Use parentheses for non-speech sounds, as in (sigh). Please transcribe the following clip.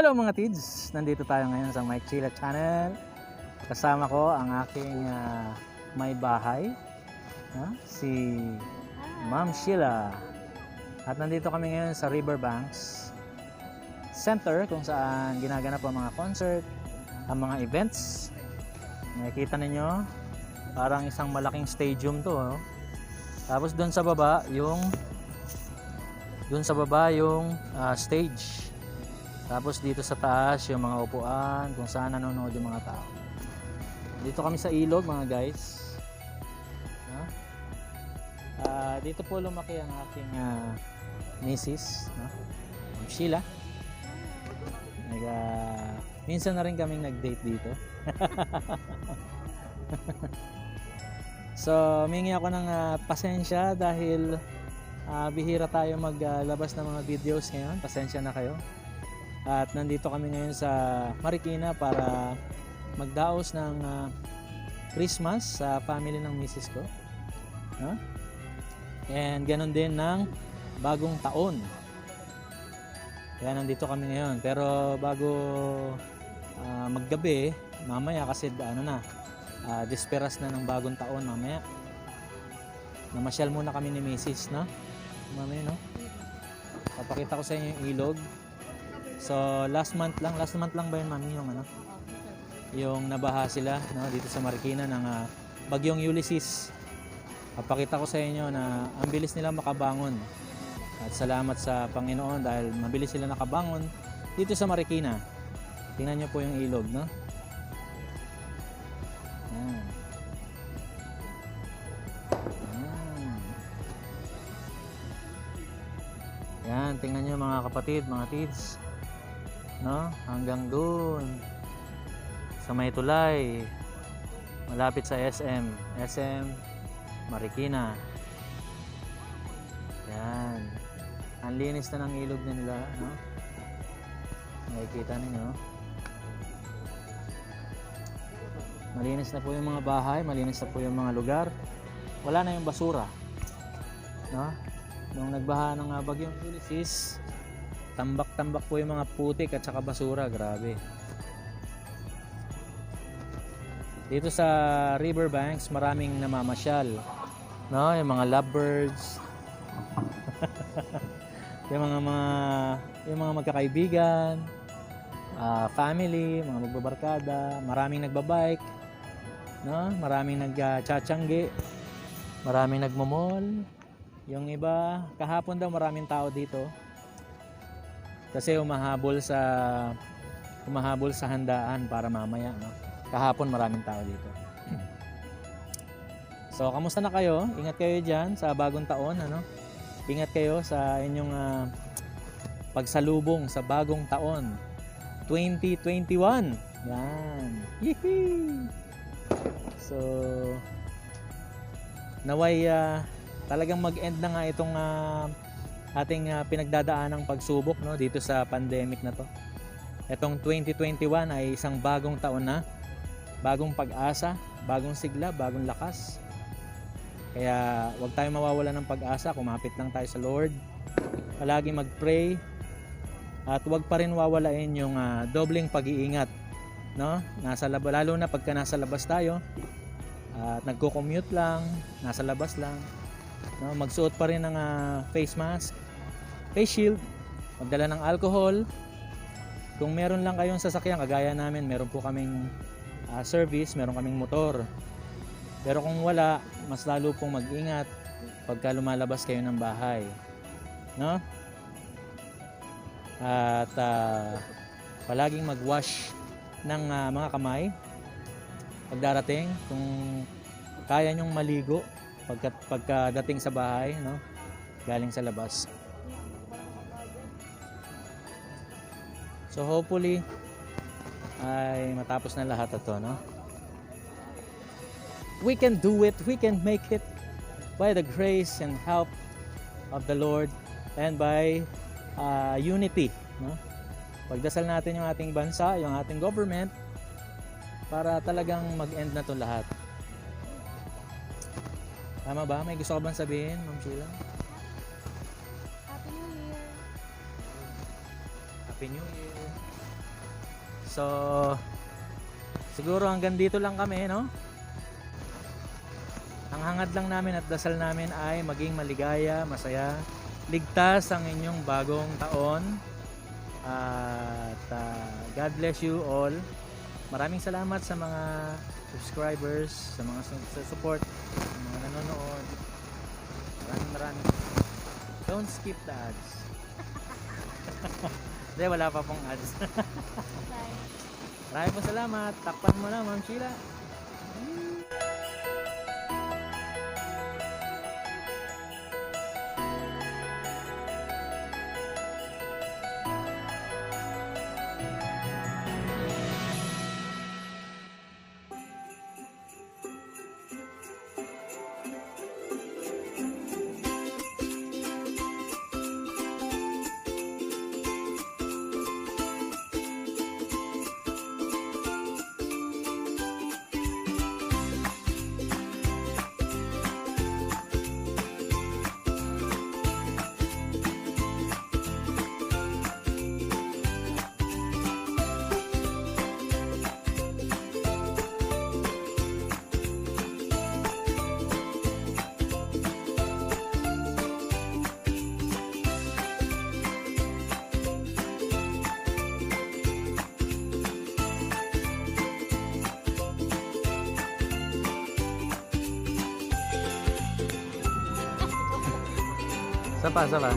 Hello mga tids! Nandito tayo ngayon sa Mike Chila Channel. Kasama ko ang aking ah, may bahay, ah, si Ma'am Sheila. At nandito kami ngayon sa Riverbanks Center kung saan ginaganap ang mga concert, ang mga events. Nakikita ninyo, parang isang malaking stadium to. Oh. Tapos doon sa baba, yung doon sa baba yung ah, stage. Tapos dito sa taas yung mga upuan kung saan nanonood yung mga tao. Dito kami sa ilog mga guys. No? Ah, dito po lumaki ang aking uh, misis, no? Sheila. Nag, ah, minsan na rin kaming nag-date dito. (laughs) so, mingi ako ng ah, pasensya dahil ah, bihira tayo maglabas ng mga videos ngayon. Pasensya na kayo. At nandito kami ngayon sa Marikina para magdaos ng ah, Christmas sa family ng misis ko. No? And ganun din ng bagong taon. Kaya nandito kami ngayon. Pero bago ah, maggabi, mamaya kasi ano na, ah, disperas na ng bagong taon mamaya. Namasyal muna kami ni misis, no? Mamaya, no? Papakita ko sa inyo yung ilog. So last month lang, last month lang ba yun mami yung ano? Yung nabaha sila no dito sa Marikina ng ah, Bagyong Ulysses. Papakita ko sa inyo na ang bilis nila makabangon. At salamat sa Panginoon dahil mabilis sila nakabangon dito sa Marikina. Tingnan niyo po yung ilog, no? Yan. Yan. Yan, tingnan niyo mga kapatid, mga tids no? Hanggang doon sa May Tulay malapit sa SM SM Marikina. Yan. Ang linis na ng ilog na nila no? nakikita ninyo. Malinis na po yung mga bahay malinis na po yung mga lugar. Wala na yung basura. No? nung nagbaha ng uh, bagyong Ulysses tambak-tambak po yung mga putik at saka basura grabe. Dito sa riverbanks maraming namamasyal no? Yung mga lovebirds. (laughs) Yung mga mga yung mga magkakaibigan ah, family mga magbabarkada maraming nagbabike no? Maraming nagchatsangge maraming nagmamall. Yung iba kahapon daw maraming tao dito kasi umahabol sa umahabol sa handaan para mamaya no? Kahapon maraming tao dito. (clears throat) So kamusta na kayo? Ingat kayo diyan sa bagong taon ano? Ingat kayo sa inyong ah, pagsalubong sa bagong taon. 2021 yan. Yehey! so naway ah, talagang mag-end na nga itong ah, ating uh, pinagdadaanang pagsubok no dito sa pandemic na to. Etong 2021 ay isang bagong taon na, bagong pag-asa, bagong sigla, bagong lakas. Kaya huwag tayong mawawala ng pag-asa, kumapit lang tayo sa Lord. Palagi mag-pray at huwag pa rin wawalain yung uh, dobling pag-iingat, no? Nasa lalo na pagka nasa labas tayo at nagko-commute lang, nasa labas lang, No, magsuot pa rin ng ah, face mask, face shield, magdala ng alcohol. Kung meron lang kayong sasakyan, kagaya namin, meron po kaming ah, service, meron kaming motor. Pero kung wala, mas lalo pong mag-ingat pagka lumalabas kayo ng bahay. No? At ah, palaging mag-wash ng ah, mga kamay pagdarating kung kaya nyong maligo pagka, pagkadating sa bahay, no? Galing sa labas. So hopefully ay matapos na lahat ito, no? We can do it, we can make it by the grace and help of the Lord and by uh, unity, no? Pagdasal natin yung ating bansa, yung ating government para talagang mag-end na to lahat. Tama ba? May gusto ka bang sabihin, Ma'am Sheila? Happy New Year! Happy New Year! So, siguro hanggang dito lang kami, no? Ang hangad lang namin at dasal namin ay maging maligaya, masaya, ligtas ang inyong bagong taon. At ah, God bless you all. Maraming salamat sa mga subscribers, sa mga sa support, sa mga nanonood. Maraming maraming. Don't skip the ads. (laughs) Hindi, wala pa pong ads. Maraming po salamat. Takpan mo na, Ma'am Sheila. 再拌三来